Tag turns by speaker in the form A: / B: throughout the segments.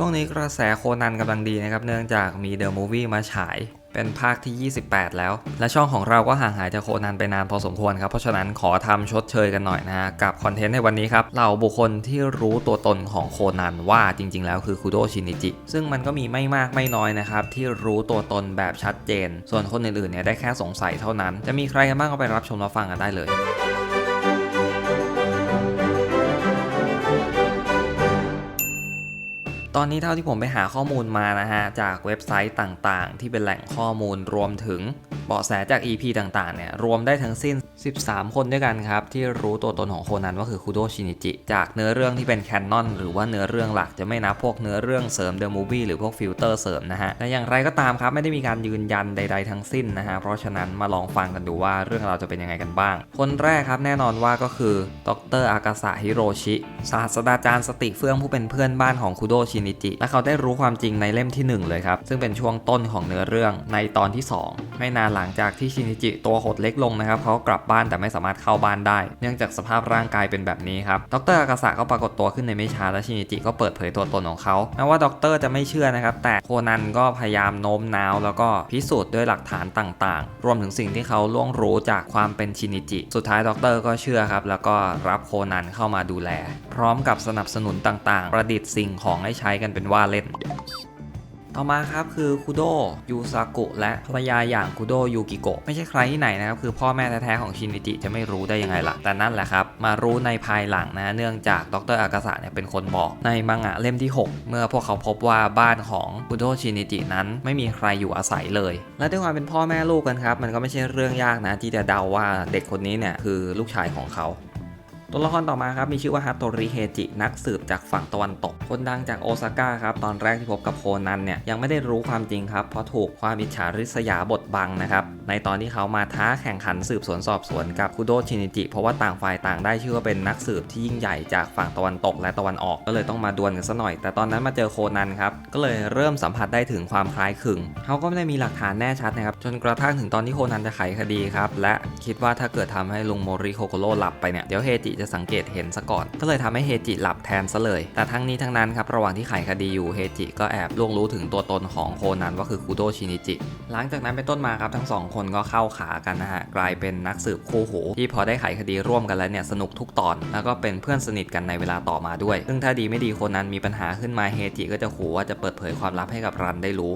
A: ช่วงนี้กระแสโคนันกำลังดีนะครับ เนื่องจากมีเดอะมูฟวี่มาฉาย เป็นภาคที่ 28 แล้ว และช่องของเราก็ห่างหายจากโคนันไปนานพอสมควรครับ เพราะฉะนั้นขอทำชดเชยกันหน่อยนะฮะ กับคอนเทนต์ในวันนี้ครับ เหล่าบุคคลที่รู้ตัวตนของโคนันว่าจริง ๆ แล้วคือคุโดชินิจิ ซึ่งมันก็มีไม่มากไม่น้อยนะครับ ที่รู้ตัวตนแบบชัดเจน ส่วนคนอื่นๆเนี่ยได้แค่สงสัยเท่านั้น จะมีใครกันบ้างก็ไปรับชมรับฟังกันได้เลย ตอนนี้เท่าที่ผมไปหาข้อมูลมานะฮะ จากเว็บไซต์ต่างๆ ที่เป็นแหล่งข้อมูลรวมถึงเบาะแสจาก EP ต่างๆ เนี่ย รวมได้ทั้งสิ้น 13 คนด้วยกันครับ ที่รู้ตัวตนของโคนันว่าคือคุโดชินิจิ จากเนื้อเรื่องที่เป็นแคนนอนหรือว่าเนื้อเรื่องหลักจะไม่นับพวกเนื้อเรื่องเสริมเดอะมูฟวี่หรือพวกฟิลเตอร์เสริมนะฮะแต่อย่างไรก็ตามครับ ไม่ได้มีการยืนยันใด ๆ ทั้งสิ้นนะฮะ เพราะฉะนั้นมาลองฟังกันดูว่าเรื่องราวจะเป็นยังไงกันบ้าง คนแรกครับแน่นอนว่าก็คือ ดร อากาสะฮิโรชิ ศาสตราจารย์สติเฟื่องผู้เป็นเพื่อนบ้านของคุโดชินิจิ และเขาได้รู้ความจริงในเล่มที่หนึ่งเลยครับ ซึ่งเป็นช่วงต้นของเนื้อเรื่องในตอนที่สองไม่นานหลังจากที่ชินิจิตัวหดเล็กลงนะครับเขากลับบ้านแต่ไม่สามารถเข้าบ้านได้ เนื่องจากสภาพร่างกายเป็นแบบนี้ครับ ดรอากาสะก็ปรากฏตัวขึ้นในไม่ช้าและชินิจิก็เปิดเผยตัวตนของเขาแม้ว่าดรจะไม่เชื่อนะครับ แต่โคนันก็พยายามโน้มน้าว แล้วก็พิสูจน์ด้วยหลักฐานต่างๆ รวมถึงสิ่งที่เขาล่วงรู้จากความเป็นชินิจิ สุดท้ายดรก็เชื่อครับ แล้วก็รับโคนันเข้ามาดูแล พร้อมกับสนับสนุนต่างๆ ประดิษฐ์สิ่งของให้ใช้กันเป็นว่าเล่น ต่อมาครับคือคุโดยูซากุและภรรยาอย่างคุโดยูกิโกะไม่ใช่ใครที่ไหนนะครับ คือพ่อแม่แท้ๆของชินิจิจะไม่รู้ได้ยังไงล่ะ แต่นั่นแหละครับ มารู้ในภายหลังนะ เนื่องจากดรอากาสะเนี่ยเป็นคนบอกในมังงะเล่มที่ 6 เมื่อพวกเขาพบว่าบ้านของคุโดชินิจินั้นไม่มีใครอยู่อาศัยเลย และด้วยความเป็นพ่อแม่ลูกกันครับมันก็ไม่ใช่เรื่องยากนะ ที่จะเดาว่าเด็กคนนี้เนี่ยคือลูกชายของเขา ตัวละครต่อมาครับ มีชื่อว่าฮัตโตริเฮจิ นักสืบจากฝั่งตะวันตก คนดังจากโอซาก้าครับ ตอนแรกที่พบกับโคนันเนี่ยยังไม่ได้รู้ความจริงครับ เพราะถูกความอิจฉาริษยาบทบังนะครับ ในตอนที่เขามาท้าแข่งขันสืบสวนสอบสวนกับคุโดชินิจิ เพราะว่าต่างฝ่ายต่างได้ชื่อว่าเป็นนักสืบที่ยิ่งใหญ่จากฝั่งตะวันตกและตะวันออกก็เลยต้องมาดวลกันซะหน่อย แต่ตอนนั้นมาเจอโคนันครับก็เลยเริ่มสัมผัสได้ถึงความคล้ายคลึงเขาก็ไม่ได้มีหลักฐานแน่ชัดนะครับจนกระทั่งถึงตอนที่โคนันจะไขคดีครับและคิดว่าถ้าเกิดทำให้ลุงโมริโคโกโร่หลับไปเนี่ยเดี๋ยวเฮจิจะสังเกตเห็นซะก่อน ก็เลยทำให้เฮจิหลับแทนซะเลย แต่ทั้งนี้ทั้งนั้นครับระหว่างที่ไขคดีอยู่เฮจิก็แอบล่วงรู้ถึงตัวตนของโคนันว่าคือคุโดชินิจิ หลังจากนั้นเป็นต้นมาครับทั้งสองคนก็เข้าขากันนะฮะกลายเป็นนักสืบคู่หูที่พอได้ไขคดีร่วมกันแล้วเนี่ยสนุกทุกตอน แล้วก็เป็นเพื่อนสนิทกันในเวลาต่อมาด้วย ซึ่งถ้าดีไม่ดีโคนันมีปัญหาขึ้นมาเฮจิก็จะขู่ว่าจะเปิดเผยความลับให้กับรันได้รู้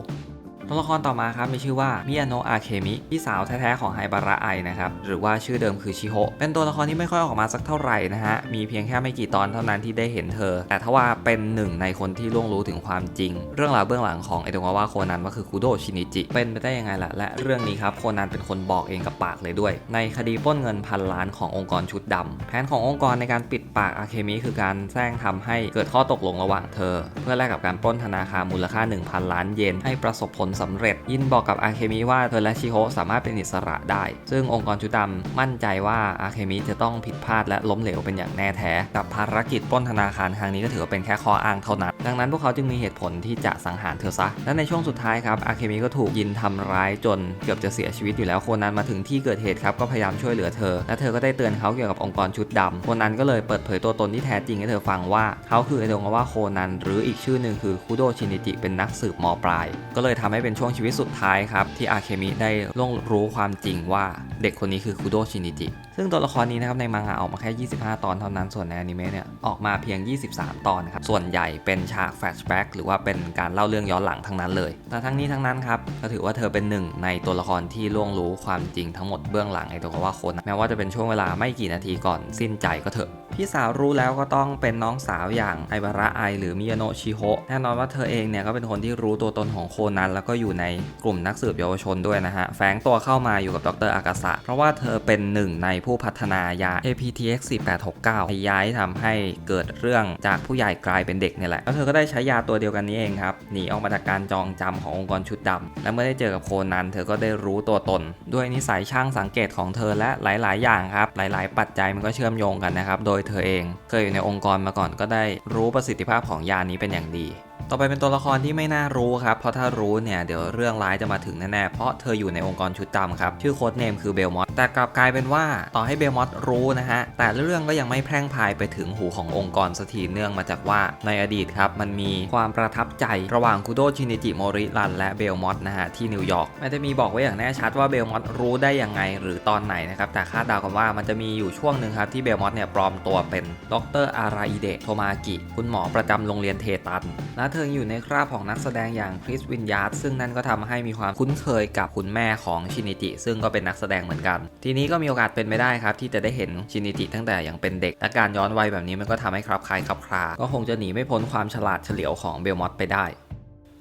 A: ตัวละครต่อมาครับมีชื่อว่ามิยาโนะอาเคมิพี่สาวแท้ๆของไฮบาระไอนะครับหรือว่าชื่อเดิมคือชิโฮเป็นตัวละครที่ไม่ค่อยออกมาสักเท่าไหร่นะฮะมีเพียงแค่ไม่กี่ตอนเท่านั้นที่ได้เห็นเธอ แต่ถ้าว่าเป็นหนึ่งในคนที่ล่วงรู้ถึงความจริง เรื่องราวเบื้องหลังของไอโดงาวะโคนันว่าคือคุโดชินิจิเป็นไปได้ยังไงล่ะและเรื่องนี้ครับโคนันเป็นคนบอกเองกับปากเลยด้วย ในคดีปล้นเงินพันล้านขององค์กรชุดดำแผนขององค์กรในการปิดปากอาเคมิคือการแซงทำให้เกิดข้อตกลงระหว่างเธอ เพื่อแลกกับการปล้นธนาคารมูลค่า 1,000 ล้านเยนให้ประสบผลสำเร็จ ยินบอกกับอาเคมิว่าเธอและชิโฮสามารถเป็นอิสระได้ ซึ่งองค์กรชุดดำมั่นใจว่าอาเคมิจะต้องผิดพลาดและล้มเหลวเป็นอย่างแน่แท้กับภารกิจปล้นธนาคารครั้งนี้ก็ถือว่าเป็นแค่ข้ออ้างเท่านั้น ดังนั้นพวกเขาจึงมีเหตุผลที่จะสังหารเธอซะ และในช่วงสุดท้ายครับอาเคมิก็ถูกยินทำร้ายจนเกือบจะเสียชีวิตอยู่แล้วโคนันมาถึงที่เกิดเหตุครับก็พยายามช่วยเหลือเธอ และเธอก็ได้เตือนเขาเกี่ยวกับองค์กรชุดดำโคนันก็เลยเปิดเผยตัวตนที่แท้จริงให้เธอฟังว่าเขาคือไอโดงว่าโคนันหรืออีกชื่อหนึ่งคือคุโดชินิจิเป็นนักสืบมปลาย ก็เลยทำให้เป็นช่วงชีวิตสุดท้ายครับ ที่อาเคมิได้ล่วงรู้ความจริงว่าเด็กคนนี้คือคุโดชินิจิ ซึ่งตัวละครนี้นะครับในมังงะออกมาแค่ 25 ตอนเท่านั้น ส่วนในอนิเมะเนี่ยออกมาเพียง 23 ตอนครับ ส่วนใหญ่เป็นฉากแฟลชแบ็กหรือว่าเป็นการเล่าเรื่องย้อนหลังทั้งนั้นเลย แต่ทั้งนี้ทั้งนั้นครับก็ถือว่าเธอเป็นหนึ่งในตัวละครที่ล่วงรู้ความจริงทั้งหมดเบื้องหลังไอ้ตัวว่าคนแม้ว่าจะเป็นช่วงเวลาไม่กี่นาทีก่อนสิ้นใจก็เถอะ พี่สาวรู้แล้วก็ต้องเป็นน้องสาวอย่างไอบาระไอหรือมิยาโนะชิโฮะแน่นอนว่าเธอเองเนี่ยก็เป็นคนที่รู้ตัวตนของโคนันแล้วก็อยู่ในกลุ่มนักสืบเยาวชนด้วยนะฮะแฝงตัวเข้ามาอยู่กับดรอากาสะเพราะว่าเธอเป็นหนึ่งในผู้พัฒนายา APTX 4869ที่ย้ายทำให้เกิดเรื่องจากผู้ใหญ่กลายเป็นเด็กนี่แหละแล้วเธอก็ได้ใช้ยาตัวเดียวกันนี้เองครับหนีออกมาจากการจองจำขององค์กรชุดดำและเมื่อได้เจอกับโคนันเธอก็ได้รู้ตัวตน ด้วยนิสัยช่างสังเกตของเธอและหลาย ๆ อย่างครับหลาย ๆ ปัจจัยมันก็เชื่อมโยงกันนะครับโดยเธอเอง เคยอยู่ในองค์กรมาก่อนก็ได้รู้ประสิทธิภาพของยานี้เป็นอย่างดี ต่อไปเป็นตัวละครที่ไม่น่ารู้ครับ เพราะถ้ารู้เนี่ยเดี๋ยวเรื่องร้ายจะมาถึงแน่ๆ เพราะเธออยู่ในองค์กรชุดดำครับ ชื่อโค้ดเนมคือเบลมอสแต่กลับกลายเป็นว่าต่อให้เบลมอสรู้นะฮะ แต่เรื่องก็ยังไม่แพร่งพายไปถึงหูขององค์กรสักทีเนื่องมาจากว่าในอดีตครับมันมีความประทับใจระหว่างคุโดชินิจิโมริรันและเบลมอสนะฮะที่นิวยอร์กไม่ได้มีบอกไว้อย่างแน่ชัดว่าเบลมอสรู้ได้ยังไงหรือตอนไหนนะครับแต่คาดเดากันว่ามันจะมีอยู่ช่วงหนึ่งครับที่เบลมอสเนี่ยปลอมตัวเป็นดรอาราอิเดะโทมากิคุณหมอประจำโรงเรียนเทตันและเธออยู่ในคราบของนักแสดงอย่างคริสวินยาร์ดซึ่งนั่นก็ทำให้มีความคุ้นเคยกับคุณแม่ของชินิจิซึ่งก็เป็นนักแสดงเหมือนกัน ทีนี้ก็มีโอกาสเป็นไปได้ครับที่จะได้เห็นชินิจิตั้งแต่ยังเป็นเด็ก และการย้อนวัยแบบนี้มันก็ทำให้ครับคล้ายครับคลาก็คงจะหนีไม่พ้นความฉลาดเฉลียวของเบลมอสไปได้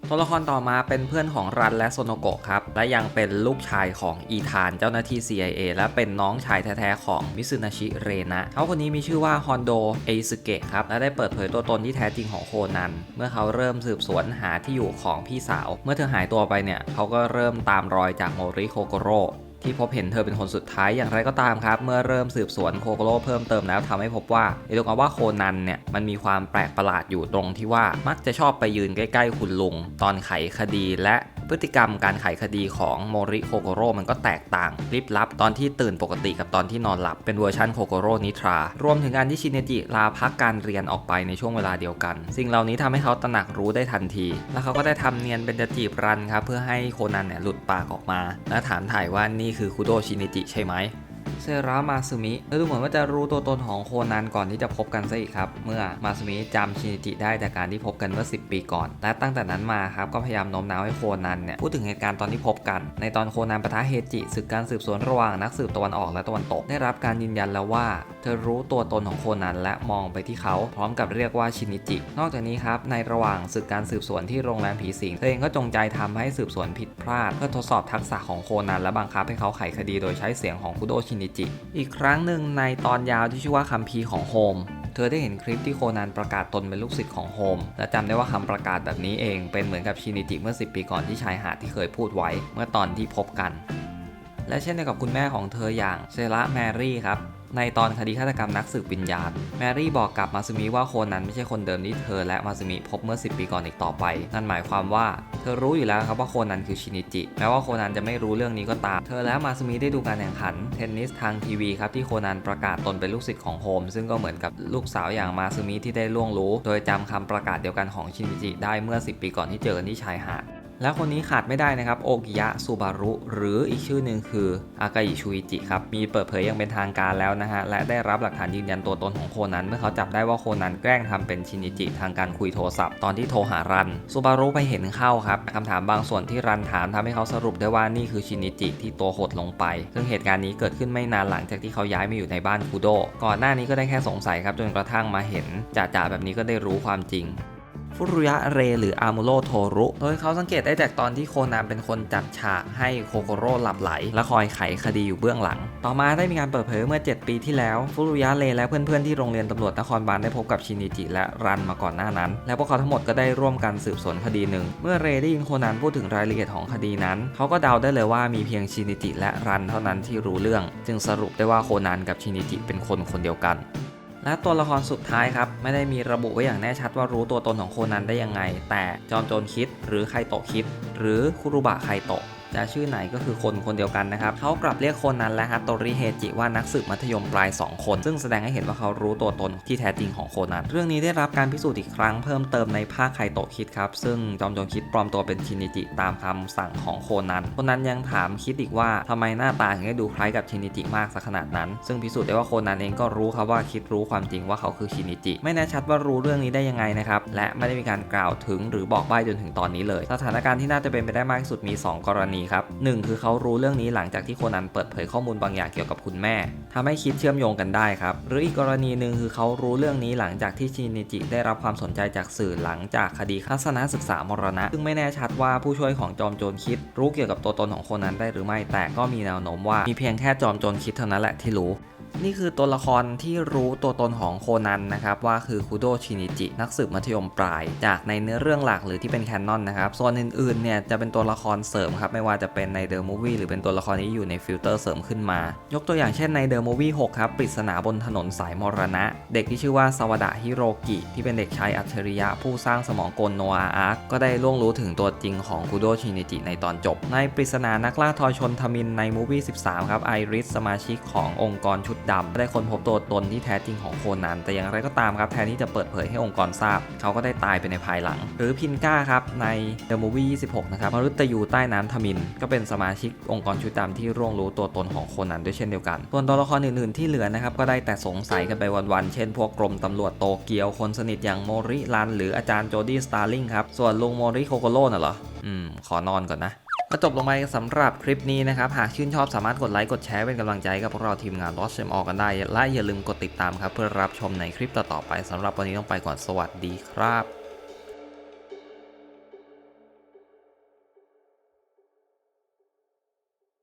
A: ตัวละครต่อมาเป็นเพื่อนของรันและโซโนโกะครับ และยังเป็นลูกชายของอีธานเจ้าหน้าที่ CIA และเป็นน้องชายแท้ๆของมิซึนาชิเรนะเขาคนนี้มีชื่อว่าฮอนโดเอซึเกะครับ และได้เปิดเผยตัวตนที่แท้จริงของโคนัน เมื่อเขาเริ่มสืบสวนหาที่อยู่ของพี่สาว เมื่อเธอหายตัวไปเนี่ยเขาก็เริ่มตามรอยจากโมริโคโกโร ที่พบเห็นเธอเป็นคนสุดท้ายอย่างไรก็ตามครับ เมื่อเริ่มสืบสวนโคโกโร่เพิ่มเติมแล้วทำให้พบว่าไอ้ตรงว่าโคนันเนี่ยมันมีความแปลกประหลาดอยู่ตรงที่ว่ามักจะชอบไปยืนใกล้ๆคุณลุง ตอนไขคดีและ พฤติกรรมการไขคดีของโมริโคโกโร่มันก็แตกต่างลิบลับตอนที่ตื่นปกติกับตอนที่นอนหลับเป็นเวอร์ชันโคโกโร่นิทรารวมถึงการที่ชินเนจิลาพักการเรียนออกไปในช่วงเวลาเดียวกัน สิ่งเหล่านี้ทำให้เขาตระหนักรู้ได้ทันที แล้วเขาก็ได้ทำเนียนเป็นจะจีบรันครับเพื่อให้โคนันเนี่ยหลุดปากออกมา และถามถ่ายว่านี่คือคุโดชินเนจิใช่ไหม เซรามาซึมิและดูเหมือนว่าจะรู้ตัวตนของโคนันก่อนที่จะพบกันซะอีกครับ เมื่อมาซึมิจำชินิจิได้จากการที่พบกันเมื่อ 10 ปีก่อน และตั้งแต่นั้นมาครับก็พยายามโน้มน้าวให้โคนันเนี่ยพูดถึงเหตุการณ์ตอนที่พบกัน ในตอนโคนันปะทะเฮจิศึกการสืบสวนระหว่างนักสืบตะวันออกและตะวันตก ได้รับการยืนยันแล้วว่า เธอรู้ตัวตนของโคนันและมองไปที่เขาพร้อมกับเรียกว่าชินิจิ นอกจากนี้ครับในระหว่างศึกการสืบสวนที่โรงแรมผีสิงเธอเองก็จงใจทำให้สืบสวนผิดพลาด เพื่อทดสอบทักษะของโคนันและบังคับให้เขาไขคดีโดยใช้เสียงของคุโดชนิจิ อีกครั้งหนึ่งในตอนยาวที่ชื่อว่าคัมภีร์ของโฮม เธอได้เห็นคลิปที่โคนันประกาศตนเป็นลูกศิษย์ของโฮม และจำได้ว่าคำประกาศแบบนี้เองเป็นเหมือนกับชินิจิเมื่อ 10 ปีก่อนที่ชายหาดที่เคยพูดไว้ เมื่อตอนที่พบกัน และเช่นเดียวกับคุณแม่ของเธออย่างเซระแมรี่ครับ ในตอนคดีฆาตกรรมนักสืบวิญญาณ แมรี่บอกกับมาซึมิว่าโคนันไม่ใช่คนเดิมที่เธอและมาซึมิพบเมื่อ 10 ปีก่อนอีกต่อไป นั่นหมายความว่าเธอรู้อยู่แล้วครับว่าโคนันคือชินิจิ แม้ว่าโคนันจะไม่รู้เรื่องนี้ก็ตาม เธอและมาซึมิได้ดูการแข่งขันเทนนิสทางทีวีครับที่โคนันประกาศตนเป็นลูกศิษย์ของโฮม ซึ่งก็เหมือนกับลูกสาวอย่างมาซึมิที่ได้ล่วงรู้ โดยจำคำประกาศเดียวกันของชินิจิได้เมื่อ 10 ปีก่อนที่เจอกันที่ชายหาด และคนนี้ขาดไม่ได้นะครับโอกิยะซูบารุหรืออีกชื่อหนึ่งคืออากาอิชูอิจิครับ มีเปิดเผยอย่างเป็นทางการแล้วนะฮะ และได้รับหลักฐานยืนยันตัวตนของโคนันเมื่อเขาจับได้ว่าโคนันแกล้งทำเป็นชินิจิทางการคุยโทรศัพท์ตอนที่โทรหารันซูบารุไปเห็นเข้าครับคำถามบางส่วนที่รันถามทำให้เขาสรุปได้ว่านี่คือชินิจิที่ตัวหดลงไป ซึ่งเหตุการณ์นี้เกิดขึ้นไม่นานหลังจากที่เขาย้ายมาอยู่ในบ้านคูโดก่อนหน้านี้ก็ได้แค่สงสัยครับจนกระทั่งมาเห็นจ่าๆแบบนี้ก็ได้รู้ความจริง ฟุรุยะเรหรืออามูโรโทรุ โดยเขาสังเกตได้จากตอนที่โคนันเป็นคนจัดฉากให้โคโกโร่หลับไหล และคอยไขคดีอยู่เบื้องหลัง ต่อมาได้มีการเปิดเผยเมื่อ 7 ปีที่แล้ว ฟุรุยะเรและเพื่อนๆที่โรงเรียนตำรวจนครบาลได้พบกับชินิจิและรันมาก่อนหน้านั้น และพวกเขาทั้งหมดก็ได้ร่วมกันสืบสวนคดีหนึ่ง เมื่อเรได้ยินโคนันพูดถึงรายละเอียดของคดีนั้น เขาก็เดาได้เลยว่ามีเพียงชินิจิและรันเท่านั้นที่รู้เรื่อง จึงสรุปได้ว่าโคนันกับชินิจิเป็นคนคนเดียวกัน และตัวละครสุดท้ายครับ ไม่ได้มีระบุไว้อย่างแน่ชัดว่ารู้ตัวตนของโคนันได้ยังไง แต่จอมโจรคิด หรือไคโตะคิด หรือคุรุบะไคโตะ จะชื่อไหนก็คือคนคนเดียวกันนะครับเขากลับเรียกคนนั้นและฮัตโตริเฮจิว่านักสืบมัธยมปลาย 2 คน ซึ่งแสดงให้เห็นว่าเขารู้ตัวตนที่แท้จริงของโคนันเรื่องนี้ได้รับการพิสูจน์อีกครั้งเพิ่มเติมในภาคไคโตคิดครับ ซึ่งจอมโจรคิดปลอมตัวเป็นชินิจิตามคำสั่งของโคนันโคนันยังถามคิดอีกว่าทำไมหน้าตาถึงได้ดูคล้ายกับชินิจิมากสักขนาดนั้น ซึ่งพิสูจน์ได้ว่าโคนันเองก็รู้ครับว่าคิดรู้ความจริงว่าเขาคือชินิจิ ไม่แน่ชัดว่ารู้เรื่องนี้ได้ยังไงนะครับและไม่ได้มีการกล่าวถึงหรือบอกใบ้จนถึงตอนนี้เลย สถานการณ์ที่น่าจะเป็นไปได้มากที่สุดมี 2 กรณีครับหนึ่งคือเขารู้เรื่องนี้หลังจากที่โคนันเปิดเผยข้อมูลบางอย่างเกี่ยวกับคุณแม่ทำให้คิดเชื่อมโยงกันได้ครับ หรืออีกกรณีหนึ่งคือเขารู้เรื่องนี้หลังจากที่ชินิจิได้รับความสนใจจากสื่อหลังจากคดีทัศนศึกษามรณะ ซึ่งไม่แน่ชัดว่าผู้ช่วยของจอมโจรคิด รู้เกี่ยวกับตัวตนของโคนันได้หรือไม่ แต่ก็มีแนวโน้มว่ามีเพียงแค่จอมโจรคิดเท่านั้นแหละที่รู้ นี่คือตัวละครที่รู้ตัวตนของโคนันนะครับว่าคือคุโดชินิจินักสืบมัธยมปลาย จากในเนื้อเรื่องหลักหรือที่เป็นแคนนอนนะครับส่วนอื่นๆเนี่ยจะเป็นตัวละครเสริมครับไม่ว่าจะเป็นในเดอะมูฟวี่หรือเป็นตัวละครที่อยู่ในฟิลเตอร์เสริมขึ้นมา ยกตัวอย่างเช่นในเดอะมูฟวี่6ครับปริศนาบนถนนสายมรณะ เด็กที่ชื่อว่าสวดะฮิโรกิ ที่เป็นเด็กชายอัจฉริยะผู้สร้างสมองกลโนอาอาร์ก็ได้ล่วงรู้ถึงตัวจริงของคุโดชินิจิในตอนจบ ในปริศนานักล่าทอยชนทมินในมูฟวี่13ครับไอริสสมาชิกขององค์กรชุดดำได้ค้นพบตัวตนที่แท้จริงของโคนัน แต่อย่างไรก็ตามครับแทนที่จะเปิดเผยให้องค์กรทราบ เขาก็ได้ตายไปในภายหลัง หรือพินก้าครับใน The Movie 26 นะครับมรุตยูใต้น้ำทมิน ก็เป็นสมาชิกองค์กรชุดดำที่ร่วงรู้ตัวตนของโคนันด้วยเช่นเดียวกัน ส่วนตัวละครอื่นๆที่เหลือนะครับก็ได้แต่สงสัยกันไปวันๆ เช่นพวกกรมตำรวจโตเกียวคนสนิทอย่างโมริรัน หรืออาจารย์โจดี้สตาร์ลิงครับ ส่วนลุงโมริโคโกโร่น่ะเหรอ อืม ขอนอนก่อนนะ ก็จบลงไปสำหรับคลิปนี้นะครับ หากชื่นชอบสามารถกดไลค์ กดแชร์เป็นกำลังใจกับพวกเราทีมงาน Lost Gem All กันได้ และอย่าลืมกดติดตามครับ เพื่อรับชมในคลิปต่อๆไปสำหรับวันนี้ต้องไปก่อนสวัสดีครับ